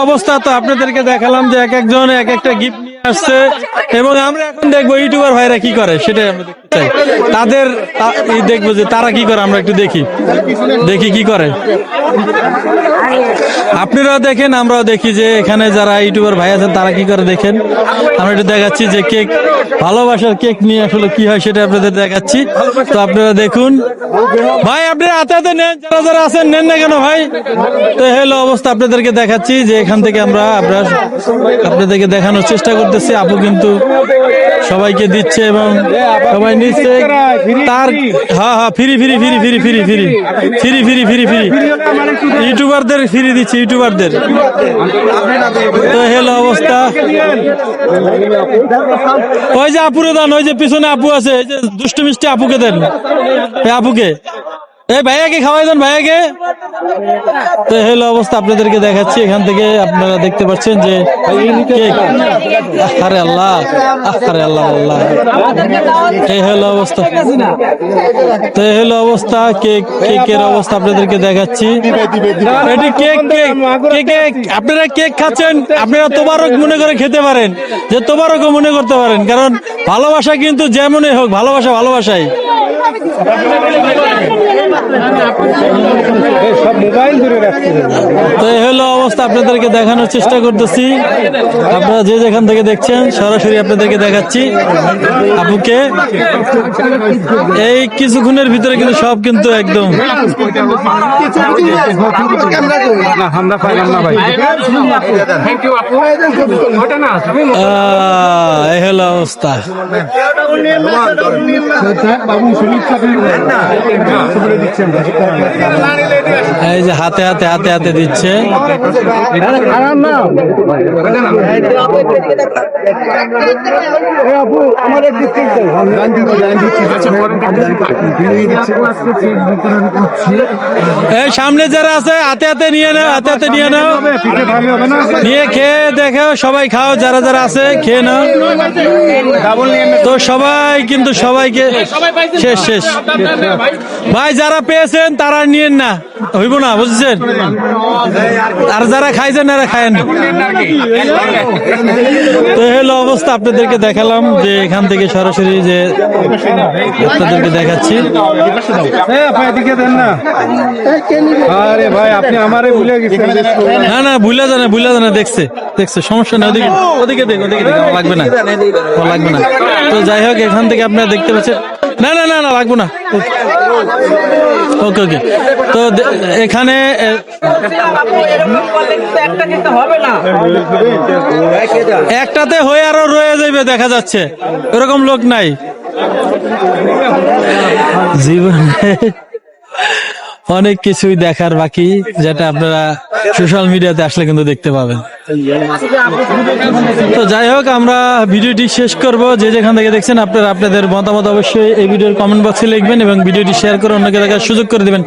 অবস্থা তো আপনাদেরকে দেখালাম যে এক একজন এক একটা গিফট আসছে এবং আমরা এখন দেখব ইউটিউবার ভাইরা কি করে, সেটাই আমরা দেখতে চাই। তাদের দেখব যে তারা কি করে, আমরা একটু দেখি। দেখি কি করে। আপনারাও দেখেন, আমরাও দেখি যে এখানে যারা ইউটিউবার ভাই আছেন, তারা কি করে দেখেন। আমরা একটু দেখাচ্ছি যে কেক, ভালোবাসার কেক নিয়ে আসলে কি হয় সেটা আপনাদের দেখাচ্ছি। তো আপনারা দেখুন। ভাই, আপনি হাতে হাতে নেন, যারা যারা আছেন, নেন না কেন ভাই? তো হলো অবস্থা আপনাদেরকে দেখাচ্ছি যে এখান থেকে আমরা আপনার আপনাদেরকে দেখানোর চেষ্টা করতেছি আপু কিন্তু সবাইকে দিচ্ছে এবং সবাই নিচ্ছে তার হ্যাঁ হ্যাঁ free free free free free free free free free free ইউটিউবারদের free দিচ্ছে ইউটিউবারদের তো হলো অবস্থা ওই যে আপুরে দেন ওই যে পিছনে আপু আছে এই যে দুষ্টু মিষ্টি আপুকে দেন আপুকে এই ভাইয়াকে খাওয়াই দেন ভাইয়াকে। তো হলো অবস্থা, আপনাদেরকে দেখাচ্ছি। এখান থেকে আপনারা দেখতে পাচ্ছেন যে আরে আল্লাহ আরে আল্লাহ আল্লাহ। এই অবস্থা। তো হলো অবস্থা কেক কেকের অবস্থা আপনাদেরকে দেখাচ্ছি। এটি কেক কেক আপনারা কেক খাচ্ছেন? আপনারা তোবারক মনে করে খেতে পারেন। যে তোবারকও মনে করতে পারেন, কারণ ভালোবাসা কিন্তু যেমনই হোক, ভালোবাসা ভালোবাসাই। সব মোবাইল ধরে রাখছে তো এই হলো অবস্থা আপনাদেরকে দেখানোর চেষ্টা করতেছি। আপনারা যে যেখান থেকে দেখছেন সরাসরি আপনাদেরকে দেখাচ্ছি। আপুকে এই কিছুক্ষণের ভিতরে কিন্তু সব কিন্তু একদম। না আমরা পাইলাম না ভাই Kasihan berarti kan. Lari lari এই যে হাতে হাতে হাতে হাতে দিচ্ছে। এই সামনে যারা আছে, হাতে হাতে নিয়ে নাও, হাতে হাতে নিয়ে নাও। নিয়ে খেয়ে দেখো, সবাই খাও, যারা যারা আছে, খেয়ে নাও। তো সবাই কিন্তু সবাইকে শেষ শেষ। ভাই, যারা পেয়েছেন, তারা নিয়েন না। হইব না বুঝছেন? আর যারা খাইছেন এরা খায়েন না। তো হলো অবস্থা আপনাদেরকে দেখালাম যে এখান থেকে সরাসরি যে আপনাদেরকে দেখাচ্ছি। না। আরে ভাই আপনি আমারে ভুলে গেছেন না না ভুলে জানে ভুলে জানে দেখছে দেখছে সমস্যা নেই ওদিকে ওদিকে দেখ ওদিকে দেখ লাগবে না। লাগবে না। তো যাই হোক এখান থেকে আপনারা দেখতে পাচ্ছেন। না না না না লাগবে না। ওকে ওকে তো এখানে একটাতে হয়ে আরও রয়ে যাবে দেখা যাচ্ছে। এরকম লোক নাই। জীবনে অনেক কিছুই দেখার বাকি, যেটা আপনারা সোশ্যাল মিডিয়াতে আসলে কিন্তু দেখতে পাবেন। তো যাই হোক, আমরা ভিডিওটি শেষ করব। যে যেখান থেকে দেখছেন, আপনারা আপনাদের মতামত অবশ্যই এই ভিডিওর কমেন্ট বক্সে লিখবেন এবং ভিডিওটি শেয়ার করে অন্যকে দেখার সুযোগ করে দিবেন।